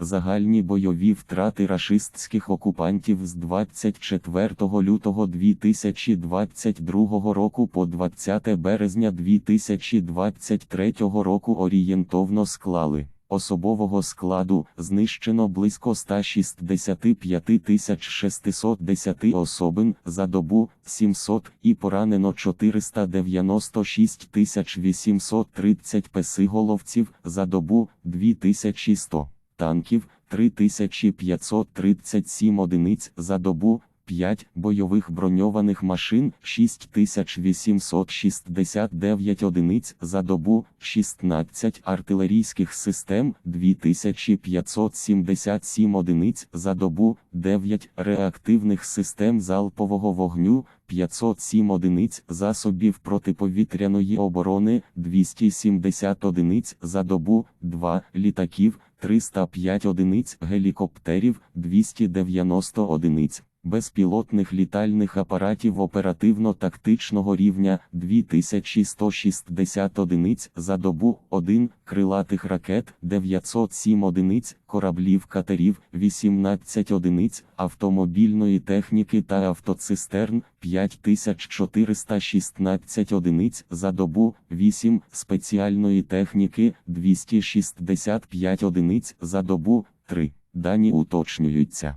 Загальні бойові втрати рашистських окупантів з 24 лютого 2022 року по 20 березня 2023 року орієнтовно склали. Особового складу знищено близько 165 610 особин за добу 700 і поранено 496 830 песиголовців за добу 2100 танків 3537 одиниць за добу, 5 бойових броньованих машин 6869 одиниць за добу, 16 артилерійських систем 2577 одиниць за добу, 9 реактивних систем залпового вогню 507 одиниць засобів протиповітряної оборони 270 одиниць за добу, 2 літаків 305 одиниць гелікоптерів 290 одиниць. Безпілотних літальних апаратів оперативно-тактичного рівня 2160 одиниць за добу, 1 крилатих ракет 907 одиниць, кораблів катерів 18 одиниць, автомобільної техніки та автоцистерн 5416 одиниць за добу, 8 спеціальної техніки 265 одиниць за добу, 3 дані уточнюються.